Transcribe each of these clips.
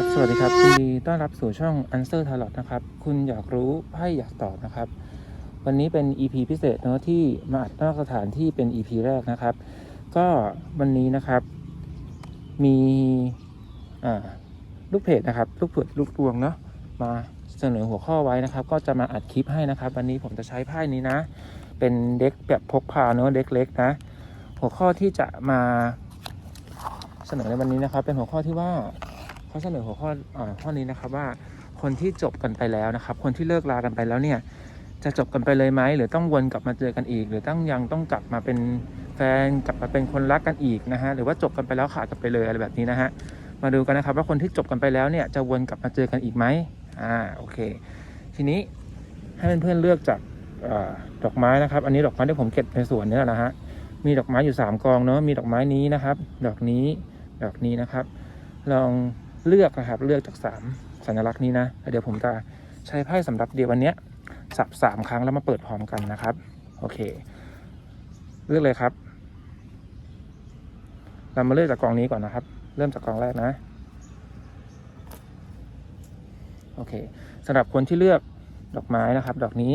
ครับ สวัสดีครับยินดีต้อนรับสู่ช่อง Answer Tarot นะครับ คุณอยากรู้ไพ่อยากตอบนะครับ วันนี้เป็น EP พิเศษเนอะที่มาอัดนอกสถานที่เป็น EP แรกนะครับ ก็วันนี้นะครับ มีอ่าลูกเพจนะครับลูกเพจลูกดวงเนาะมาเสนอหัวข้อไว้นะครับ ก็จะมาอัดคลิปให้นะครับ วันนี้ผมจะใช้ไพ่นี้นะ เป็นเด็กแบบพกพาเนอะเด็กเล็กนะ หัวข้อที่จะมาเสนอในวันนี้นะครับ เป็นหัวข้อที่ว่า เขาเสนอหัวข้อข้อนี้นะครับว่าคนที่จบกันไปแล้วนะครับ คนที่เลิกลากันไปแล้วเนี่ยจะจบกันไปเลยไหมหรือต้องวนกลับมาเจอกันอีก หรือต้องยังต้องกลับมาเป็นแฟนกลับมาเป็นคนรักกันอีกนะฮะหรือว่าจบกันไปแล้วขาดกันไปเลยอะไรแบบนี้นะฮะมาดูกันนะครับว่าคนที่จบกันไปแล้วเนี่ยจะวนกลับมาเจอกันอีกไหมอ่าโอเค ทีนี้ให้เพื่อนๆเลือกจากอดอกไม้นะครับ อันนี้ดอกไม้ที่ผมเก็บในสวนเนี่ยนะฮะมีดอกไม้อยู่สามกองเนาะมีดอกไม้นี้นะครับ ดอกนี้ดอกนี้นะครับ ลอง เลือกนะครับเลือกจากสามสัญลักษณ์นี้นะเดี๋ยวผมจะใช้ไพ่สำหรับเดียววันนี้สับสามครั้งแล้วมาเปิดพร้อมกันนะครับ โอเค เลือกเลยครับ เรามาเลือกจากกองนี้ก่อนนะครับ เริ่มจากกองแรกนะ โอเคสำหรับคนที่เลือกดอกไม้นะครับ ดอกนี้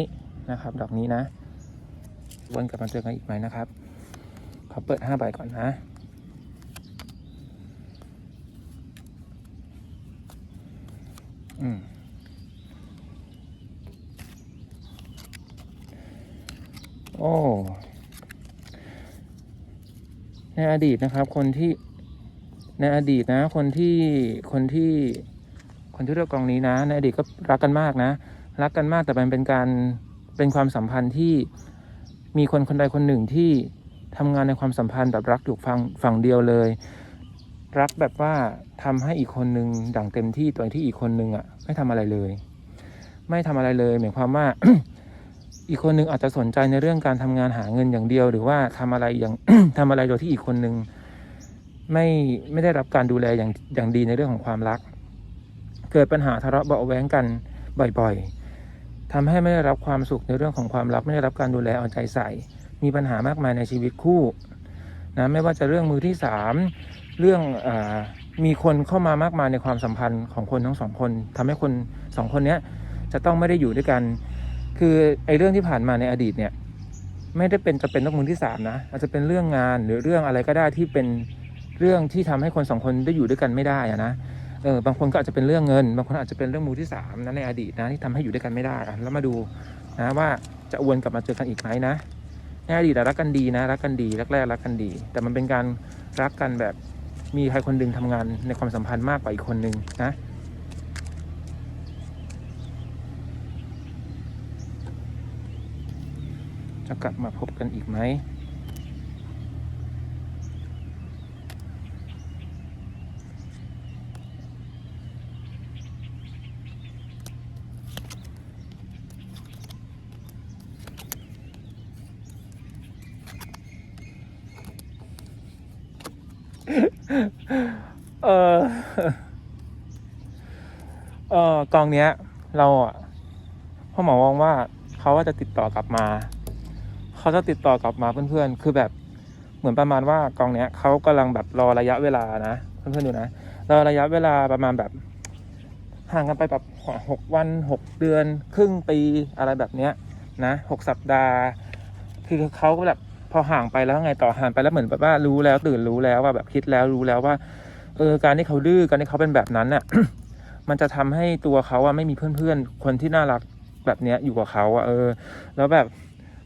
นะครับ ดอกนี้นะวนกลับมาเจอกันอีกไหมนะครับขอเปิดห้าใบก่อนนะ อืมโอ้ ในอดีตนะครับ คนที่ ในอดีตนะ คนที่ คนที่ คนที่เลือกกองนี้นะ ในอดีตก็รักกันมากนะ รักกันมากแต่มันเป็นการ เป็นความสัมพันธ์ที่มีคนคนใดคนหนึ่งที่ทำงานในความสัมพันธ์แบบรักอยู่ฝั่งฝั่งเดียวเลย รักแบบว่าทำให้อีกคนนึงดั่งเต็มที่ตัวที่อีกคนนึงอะไม่ทำอะไรเลย ไม่ทำอะไรเลยหมายความว่า อีกคนนึงอาจจะสนใจในเรื่องการทำงานหาเงินอย่างเดียว หรือว่าทำอะไรอย่างทำอะไรโดยที่อีกคนนึงไม่ไม่ได้รับการดูแลอย่างอย่างดีในเรื่องของความรัก เกิดปัญหาทะเลาะเบาแว้งกันบ่อยๆทำให้ไม่ได้รับความสุขในเรื่องของความรักไม่ได้รับการดูแลเอาใจใส่ มีปัญหามากมายในชีวิตคู่นะไม่ว่าจะเรื่องมือที่สาม เรื่องอมีคนเข้ามามากมายในความสัมพันธ์ของคนทั้งสองคนทำให้คนสองคนเนี้ยจะต้องไม่ได้อยู่ด้วยกัน คือไอ้เรื่องที่ผ่านมาในอดีตเนี่ยไม่ได้เป็นจะเป็นต้องมือที่สามนะอาจจะเป็นเรื่องงานหรือเรื่องอะไรก็ได้ที่เป็นเรื่องที่ทำให้คนสองคนได้อยู่ด้วยกันไม่ได้นะเออบางคนก็อาจจะเป็นเรื่องเงิน บางคนอาจจะเป็นเรื่องมือที่สามนะในอดีตนะที่ทำให้อยู่ด้วยกันไม่ได้แล้วมาดูนะว่าจะวนกลับมาเจอกันอีกไหมนะในอดีตรักกันดีนะรักกันดีแรกๆรักกันดี แต่มันเป็นการรักกันแบบ มีใครคนหนึ่งทำงานในความสัมพันธ์มากกว่าอีกคนหนึ่งนะจะกลับมาพบกันอีกไหม เออเออกองเนี้ย เราอะพ่อหมอมองว่าเขาว่าจะติดต่อกลับมา เขาจะติดต่อกลับมาเพื่อนๆ คือแบบเหมือนประมาณว่ากองเนี้ยเขากำลังแบบรอระยะเวลานะเพื่อนๆดูนะรอระยะเวลาประมาณแบบห่างกันไปแบบหกวันหกเดือน ครึ่งปีอะไรแบบเนี้ยนะหกสัปดาห์ คือเขาก็แบบ พอห่างไปแล้วไงต่อห่างไปแล้วเหมือนแบบว่ารู้แล้วตื่นรู้แล้วว่าแบบคิดแล้วรู้แล้วว่า เออการที่เขาดื้อการที่เขาเป็นแบบนั้นน่ะมันจะทำให้ตัวเขาอะไม่มีเพื่อนๆ คนที่น่ารักแบบเนี้ยอยู่กับเขาอะเออ แล้วแบบ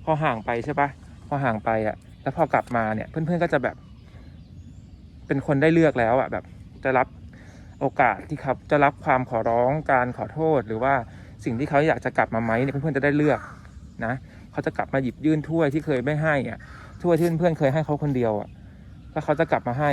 พอห่างไปใช่ปะพอห่างไปอะแล้วพอกลับมาเนี่ย เพื่อนๆก็จะแบบ เป็นคนได้เลือกแล้วอะแบบจะรับโอกาสที่เขาจะรับความขอร้องการขอโทษ หรือว่าสิ่งที่เขาอยากจะกลับมาไหมเนี่ยเพื่อนๆจะได้เลือกนะเขาจะกลับมาหยิบยื่นถ้วยที่เคยไม่ให้อะ ถ้วยที่เพื่อนๆเคยให้เขาคนเดียวอะแล้วเขาจะกลับมาให้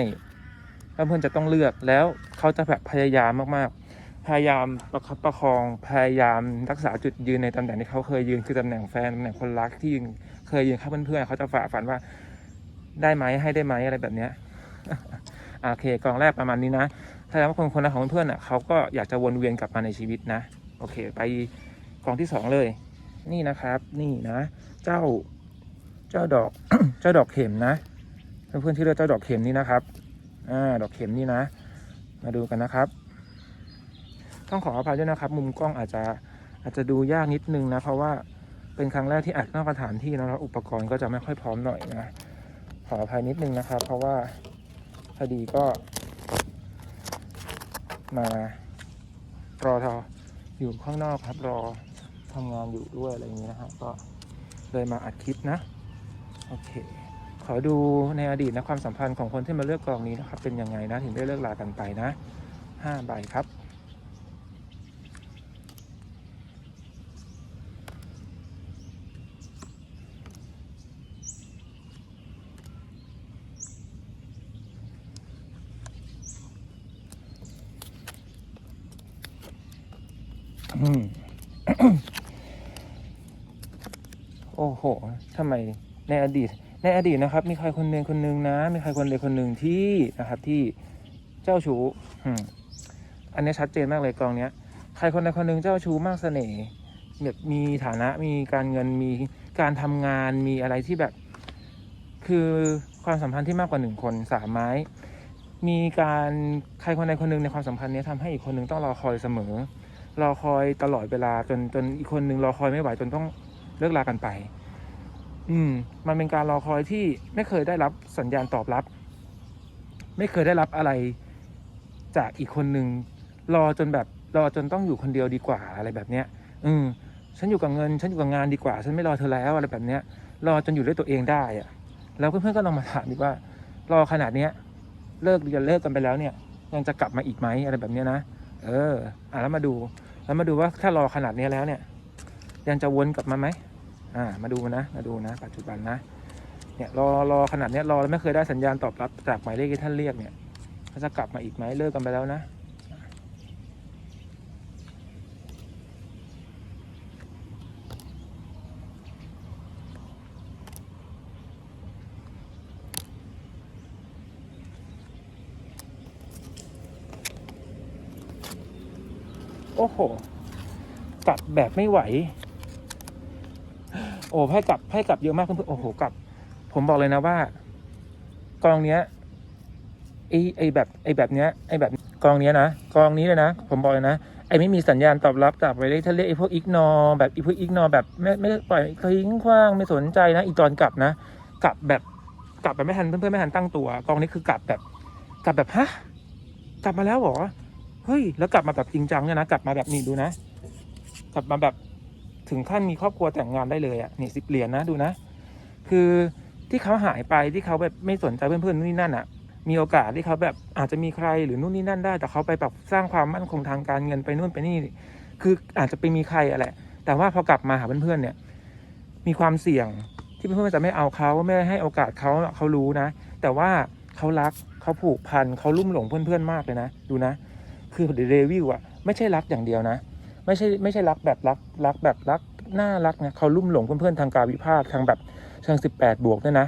แล้วเพื่อนจะต้องเลือกแล้วเขาจะแบบพยายามมากๆ พยายามประคับประคองพยายามรักษาจุดยืนในตำแหน่งที่เขาเคยยืนคือตำแหน่งแฟนตำแหน่งคนรักที่ยืนเคยยืนข้างเพื่อนๆเขาจะฝ่าฝันว่าได้ไหมให้ได้ไหมอะไรแบบเนี้ยโอเคกองแรกประมาณนี้นะแสดงว่าคนคนนั้นของเพื่อนๆอะเขาก็อยากจะวนเวียนกลับมาในชีวิตนะ โอเค ไปกองที่สองเลย นี่นะครับ นี่นะ เจ้า เจ้าดอก เจ้าดอกเข็มนะ เพื่อนๆที่เลือกเจ้าดอกเข็มนี่นะครับ อ่า ดอกเข็มนี่นะ มาดูกันนะครับ ต้องขออภัยด้วยนะครับ มุมกล้องอาจจะอาจจะดูยากนิดนึงนะ เพราะว่าเป็นครั้งแรกที่อัดนอกสถานที่นะแล้วอุปกรณ์ก็จะไม่ค่อยพร้อมหน่อยนะ ขออภัยนิดนึงนะครับ เพราะว่าพอดีก็ มารอทออยู่ข้างนอกครับรอทำงานอยู่ด้วยอะไรอย่างนี้นะครับก็เลยมาอัดคลิปนะ โอเค ขอดูในอดีตนะความสัมพันธ์ของคนที่มาเลือกกองนี้นะครับ เป็นยังไงนะถึงได้เลิกลากันไปนะห้าใบครับอืมโอ้โห ทำไม ในอดีต ในอดีตนะครับ มีใครคนหนึ่งคนหนึ่งนะ มีใครคนใดคนหนึ่งที่นะครับที่เจ้าชู้อันนี้ชัดเจนมากเลยกองเนี้ย ใครคนใดคนหนึ่งเจ้าชู้มากเสน่ห์แบบมีฐานะมีการเงินมีการทำงานมีอะไรที่แบบ คือความสัมพันธ์ที่มากกว่าหนึ่งคนสามไม้มีการใครคนใดคนหนึ่งในความสัมพันธ์นี้ยทำให้อีกคนหนึ่งต้องรอคอยเสมอ รอคอยตลอดเวลาจนจนอีกคนหนึ่งรอคอยไม่ไหวจนต้องเลิกลากันไป อืม มันเป็นการรอคอยที่ไม่เคยได้รับสัญญาณตอบรับ ไม่เคยได้รับอะไรจากอีกคนหนึ่งรอจนแบบรอจนต้องอยู่คนเดียวดีกว่าอะไรแบบเนี้ย อืม ฉันอยู่กับเงิน ฉันอยู่กับงานดีกว่า ฉันไม่รอเธอแล้วอะไรแบบเนี้ย รอจนอยู่ด้วยตัวเองได้อะแล้วเพื่อนๆก็ลองมาถามดีว่า รอขนาดเนี้ย เลิกเรียนเลิกกันไปแล้วเนี่ย ยังจะกลับมาอีกไหมอะไรแบบเนี้ยนะ เออ อะแล้วมาดู แล้วมาดูว่าถ้ารอขนาดนี้แล้วเนี่ย ยังจะวนกลับมาไหม อ่ามาดูนะมาดูนะ ปัจจุบันนะเนี่ยรอรอขนาดเนี้ยรอแล้วไม่เคยได้สัญญาณตอบรับจากหมายเลขที่ท่านเรียกเนี่ยเขาจะกลับมาอีกไหมเลิกกันไปแล้วนะโอ้โหกลับแบบไม่ไหว โอ้ให้กลับให้กลับเยอะมากเพื่อนๆโอ้โหกลับ ผมบอกเลยนะว่า กองเนี้ยไอไอแบบไอแบบเนี้ยไอแบบกองเนี้ยนะกองนี้เลยนะ ผมบอกเลยนะไอไม่มีสัญญาณตอบรับจากไปเลยทะเลไอพวกอิกนอแบบไอพวกอิกนอแบบไม่ไม่ปล่อยทิ้งขว้างไม่สนใจนะอีตอนกลับนะ กลับแบบกลับแบบไม่ทันเพื่อนๆไม่ทันตั้งตัว กองนี้คือกลับแบบกลับแบบฮะกลับมาแล้วเหรอเฮ้ยแล้วกลับมาแบบจริงจังเนี่ยนะกลับมาแบบนี้ดูนะ กลับมาแบบ ถึงขั้นมีครอบครัวแต่งงานได้เลยอะนี่สิบเหรียญนะดูนะ คือที่เขาหายไปที่เขาแบบไม่สนใจเพื่อนๆนู่นนี่นั่นอะ มีโอกาสที่เขาแบบอาจจะมีใครหรือนู่นนี่นั่นได้ แต่เขาไปแบบสร้างความมั่นคงทางการเงินไปนู่นไปนี่ คืออาจจะไปมีใครอะแหละ แต่ว่าพอกลับมาหาเพื่อนๆเนี่ย มีความเสี่ยงที่เพื่อนๆจะไม่เอาเขาไม่ให้โอกาสเขาเขารู้นะ แต่ว่าเขารักเขาผูกพันเขาลุ่มหลงเพื่อนๆมากเลยนะ ดูนะ คือเดวิลอะไม่ใช่รักอย่างเดียวนะ ไม่ใช่ไม่ใช่รักแบบรักรักแบบรักน่ารักนะเขาลุ่มหลงเพื่อนๆทางกายวิภาคทางแบบเชิงสิบแปดบวกด้วยนะ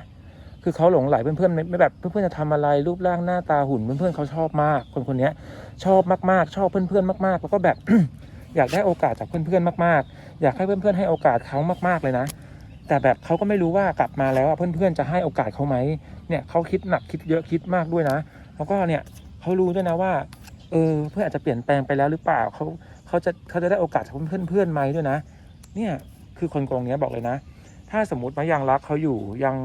คือเขาหลงไหลเพื่อนๆไม่ไม่แบบเพื่อนๆจะทำอะไรรูปร่างหน้าตาหุ่นเพื่อนๆเขาชอบมาก คนคนนี้ชอบมากๆ ชอบเพื่อนๆมากๆ แล้วก็แบบอยากได้โอกาสจากเพื่อนๆมากๆ อยากให้เพื่อนๆให้โอกาสเขามากๆเลยนะ แต่แบบเขาก็ไม่รู้ว่ากลับมาแล้วอะเพื่อนๆจะให้โอกาสเขาไหมเนี่ยเขาคิดหนักคิดเยอะคิดมากด้วยนะ แล้วก็เนี่ยเขารู้ด้วยนะว่าเออเพื่อนอาจจะเปลี่ยนแปลงไปแล้วหรือเปล่าเขา เขาจะเขาจะได้โอกาสจากเพื่อนเพื่อนไหมด้วยนะ เนี่ยคือคนกองเนี้ยบอกเลยนะ ถ้าสมมติว่ายังรักเขาอยู่ยัง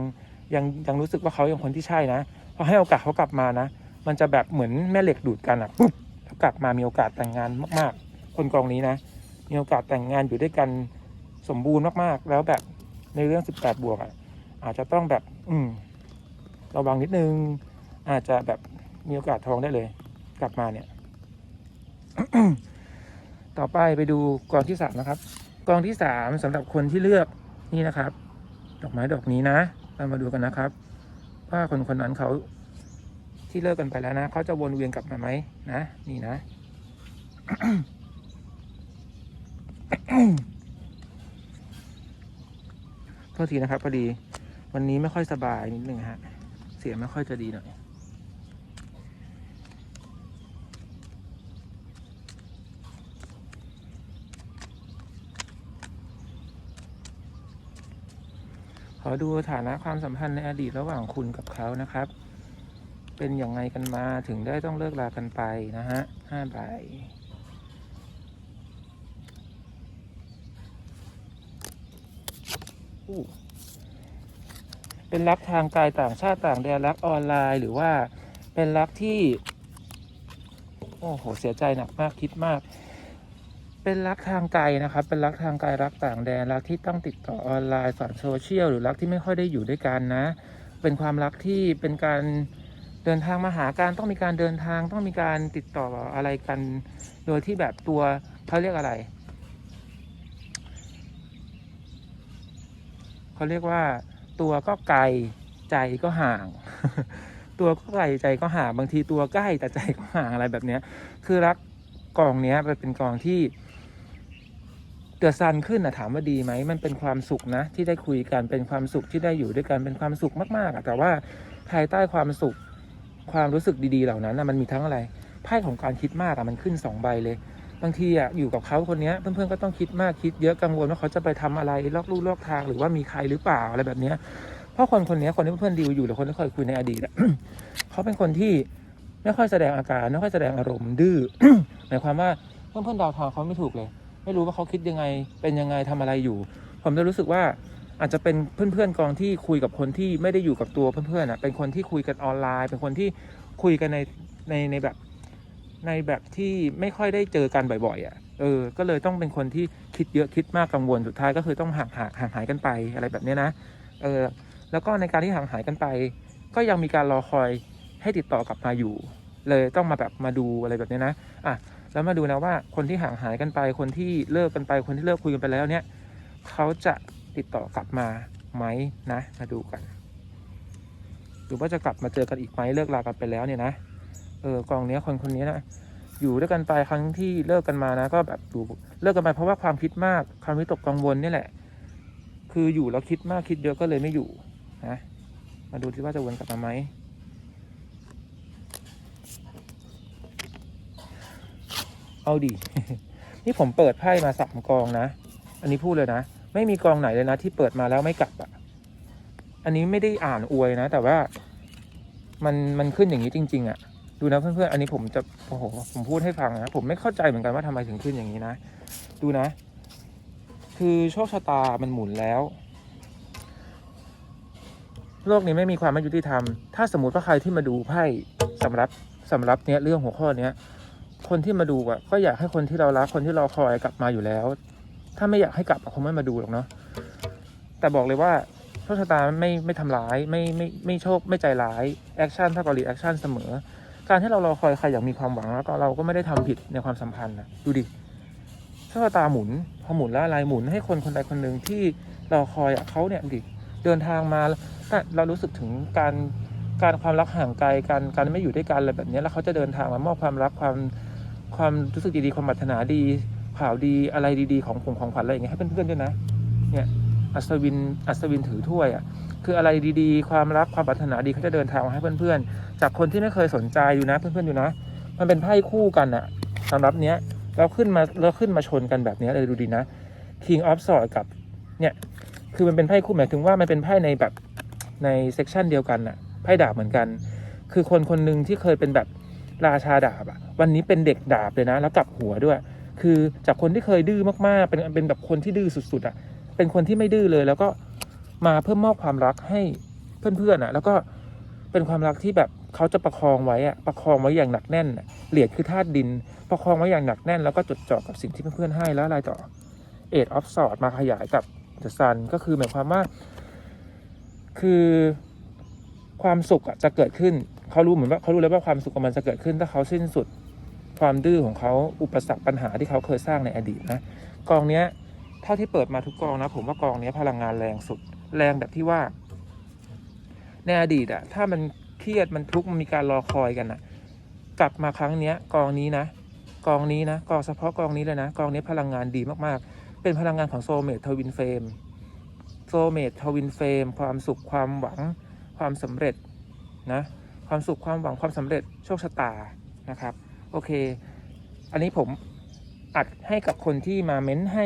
ยังยังรู้สึกว่าเขายังคนที่ใช่นะพอให้โอกาสเขากลับมานะ มันจะแบบเหมือนแม่เหล็กดูดกันอะปุ๊บกลับมามีโอกาสแต่งงานมากๆ คนกองนี้นะ มีโอกาสแต่งงานอยู่ด้วยกันสมบูรณ์มากๆ แล้วแบบในเรื่อง 18 บวกอะอาจจะต้องแบบ อืมระวังนิดนึง อาจจะแบบมีโอกาสท้องได้เลย กลับมาเนี่ย ต่อไปไปดูกองที่สามนะครับ กองที่สามสำหรับคนที่เลือกนี่นะครับ ดอกไม้ดอกนี้นะเรามาดูกันนะครับ ว่าคนคนนั้นเขาที่เลิกกันไปแล้วนะเขาจะวนเวียนกลับมาไหมนะ นี่นะโทษทีนะครับพอดี วันนี้ไม่ค่อยสบายนิดนึงฮะ เสียงไม่ค่อยจะดีหน่อย อดูฐานะความสัมพันธ์ในอดีตระหว่างคุณกับเขานะครับ เป็นอย่างไรกันมาถึงได้ต้องเลิกลากันไปนะฮะห้าใบเป็นรักทางกายต่างชาติต่างแดนรักออนไลน์ หรือว่าเป็นรักที่ โอ้โห เสียใจหนักมากคิดมาก เป็นรักทางไกลนะครับ เป็นรักทางไกลรักต่างแดนรักที่ต้องติดต่อออนไลน์สอนโซเชียลหรือรักที่ไม่ค่อยได้อยู่ด้วยกันนะ เป็นความรักที่เป็นการเดินทางมาหาการต้องมีการเดินทางต้องมีการติดต่ออะไรกัน โดยที่แบบตัวเขาเรียกอะไรเขาเรียกว่าตัวก็ไกลใจก็ห่าง ตัวก็ไกลใจก็ห่างบางทีตัวใกล้แต่ใจก็ห่างอะไรแบบเนี้ยคือรักกองเนี้ยเป็นกองที่ เดือดซันขึ้นนะถามว่าดีไหมมันเป็นความสุขนะ ที่ได้คุยกันเป็นความสุขที่ได้อยู่ด้วยกันเป็นความสุขมากๆอะแต่ว่าภายใต้ความสุขความรู้สึกดีๆเหล่านั้นนะมันมีทั้งอะไรไพ่ของการคิดมากอะมันขึ้นสองใบเลยบางทีอะอยู่กับเขาคนนี้เพื่อนๆก็ต้องคิดมากคิดเยอะกังวลว่าเขาจะไปทำอะไรลอกลู่ลอกทางหรือว่ามีใครหรือเปล่าอะไรแบบเนี้ยเพราะคนคนนี้คนที่เพื่อนๆดีลอยู่หรือคนที่เคยคุยในอดีตเขาเป็นคนที่ไม่ค่อยแสดงอาการไม่ค่อยแสดงอารมณ์ดื้อหมายความว่าเพื่อนๆดาวทางเขาไม่ถูกเลย ไม่รู้ว่าเขาคิดยังไง เป็นยังไงทำอะไรอยู่ ผมจะรู้สึกว่าอาจจะเป็นเพื่อนๆกองที่คุยกับคนที่ไม่ได้อยู่กับตัวเพื่อนๆอะเป็นคนที่คุยกันออนไลน์ เป็นคนที่คุยกันในในในแบบในแบบที่ไม่ค่อยได้เจอกันบ่อยๆอะเออ ก็เลยต้องเป็นคนที่คิดเยอะคิดมากกังวลสุดท้ายก็คือต้องห่างหาห่างหายกันไปอะไรแบบนี้นะเออแล้วก็ในการที่ห่างหายกันไป ก็ยังมีการรอคอยให้ติดต่อกลับมาอยู่ เลยต้องมาแบบมาดูอะไรแบบนี้นะอะ แล้วมาดูนะว่าคนที่ห่างหายกันไป คนที่เลิกกันไป คนที่เลิกคุยกันไปแล้วเนี่ยเขาจะติดต่อกลับมาไหมนะ มาดูกันหรือว่าจะกลับมาเจอกันอีกไหมเลิกลากันไปแล้วเนี่ยนะเออกองเนี้ยคนคนนี้นะอยู่ด้วยกันไปครั้งที่เลิกกันมานะ ก็แบบดูเลิกกันไปเพราะว่าความคิดมากความวิตกกังวลนี่แหละ คืออยู่แล้วคิดมากคิดเยอะก็เลยไม่อยู่นะมาดูที่ว่าจะวนกลับมาไหม เอาดิ นี่ผมเปิดไพ่มาสามกองนะ อันนี้พูดเลยนะ ไม่มีกองไหนเลยนะ ที่เปิดมาแล้วไม่กลับอะ อันนี้ไม่ได้อ่านอวยนะ แต่ว่า มันมันขึ้นอย่างนี้จริง ๆอะ ดูนะเพื่อนๆ อันนี้ผมจะ โอ้โห ผมพูดให้ฟังนะ ผมไม่เข้าใจเหมือนกันว่าทำไมถึงขึ้นอย่างนี้นะ ดูนะ คือโชคชะตามันหมุนแล้ว โลกนี้ไม่มีความไม่ยุติธรรม ถ้าสมมติว่าใครที่มาดูไพ่สำหรับสำหรับเนี้ยเรื่องหัวข้อเนี้ย คนที่มาดูอะก็อยากให้คนที่เรารักคนที่เราคอยกลับมาอยู่แล้ว ถ้าไม่อยากให้กลับคงไม่มาดูหรอกเนาะแต่บอกเลยว่าโชคชะตาไม่ไม่ทำร้ายไม่ไม่ไม่โชคไม่ใจร้ายแอคชั่นเท่ากับรีแอคชั่นเสมอ การที่เรารอคอยใครอย่างมีความหวังแล้วก็เราก็ไม่ได้ทำผิดในความสัมพันธ์นะดูดิโชคชะตาหมุนพอหมุนแล้วอะไรหมุนให้คนคนใดคนหนึ่งที่รอคอยอะเขาเนี่ยดิเดินทางมาแต่เรารู้สึกถึงการการความรักห่างไกลการการไม่อยู่ด้วยกันอะไรแบบนี้แล้วเขาจะเดินทางมามอบความรักความ ความรู้สึกดีๆความปรารถนาดี ข่าวดีอะไรดีๆของผมของขวัญอะไรอย่างเงี้ยให้เพื่อนๆด้วยนะ เนี่ยอัศวินอัศวินถือถ้วยอะคืออะไรดีๆ ความรักความปรารถนาดีเขาจะเดินทางมาให้เพื่อนๆ จากคนที่ไม่เคยสนใจอยู่นะเพื่อนๆอยู่นะ มันเป็นไพ่คู่กันอะสำหรับเนี้ยเราขึ้นมาแล้วขึ้นมาชนกันแบบเนี้ยเลยดูดีนะ King of Swords กับเนี่ยคือมันเป็นไพ่คู่หมายถึงว่ามันเป็นไพ่ในแบบในเซกชันเดียวกันอะไพ่ดาบเหมือนกัน คือคนคนหนึ่งที่เคยเป็นแบบ ราชาดาบอะวันนี้เป็นเด็กดาบเลยนะ แล้วกลับหัวด้วย คือจากคนที่เคยดื้อมากๆ เป็นเป็นแบบคนที่ดื้อสุดๆอะเป็นคนที่ไม่ดื้อเลย แล้วก็มาเพิ่มมอบความรักให้เพื่อนๆอะแล้วก็เป็นความรักที่แบบเขาจะประคองไว้อะประคองไว้อย่างหนักแน่นเหรียญคือธาตุดิน ประคองไว้อย่างหนักแน่น แล้วก็จดจ่อกับสิ่งที่เพื่อนๆให้แล้วอะไรต่อ Eight of Swords มาขยายกับ The Sun ก็คือหมายความว่า คือความสุขจะเกิดขึ้น เขารู้เหมือนว่าเขารู้แล้วว่าความสุขของมันจะเกิดขึ้น ถ้าเขาสิ้นสุดความดื้อของเขาอุปสรรคปัญหาที่เขาเคยสร้างในอดีตนะกองเนี้ยเท่าที่เปิดมาทุกกองนะ ผมว่ากองเนี้ยพลังงานแรงสุดแรงแบบที่ว่าในอดีตอะถ้ามันเครียดมันทุกข์มันมีการรอคอยกันอะกลับมาครั้งเนี้ยกองนี้นะ กองนี้นะกองเฉพาะกองนี้เลยนะ กองนี้พลังงานดีมากๆ เป็นพลังงานของโซเมททวินเฟมโซเมททวินเฟมความสุขความหวังความสำเร็จนะ ความสุขความหวังความสำเร็จโชคชะตานะครับ โอเค อันนี้ผมอัดให้กับคนที่มาเม้นให้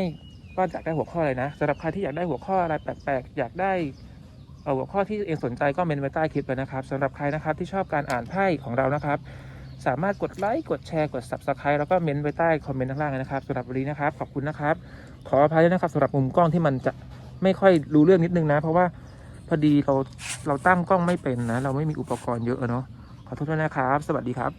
ว่าอยากได้หัวข้ออะไรนะสำหรับใครที่อยากได้หัวข้ออะไรแปลกๆอยากได้หัวข้อที่เองสนใจก็เมนไว้ใต้คลิปเลยนะครับสำหรับใครนะครับที่ชอบการอ่านไพ่ของเรานะครับ สามารถกดไลค์กดแชร์กด subscribe แล้วก็เมนไว้ใต้คอมเมนต์ข้างล่างนะครับสำหรับวันนี้นะครับขอบคุณนะครับ ขออภัยด้วยนะครับสำหรับมุมกล้องที่มันจะไม่ค่อยรู้เรื่องนิดนึงนะ เพราะว่า พอดีเราเราตั้งกล้องไม่เป็นนะ เราไม่มีอุปกรณ์เยอะเนาะขอโทษด้วยนะครับ สวัสดีครับ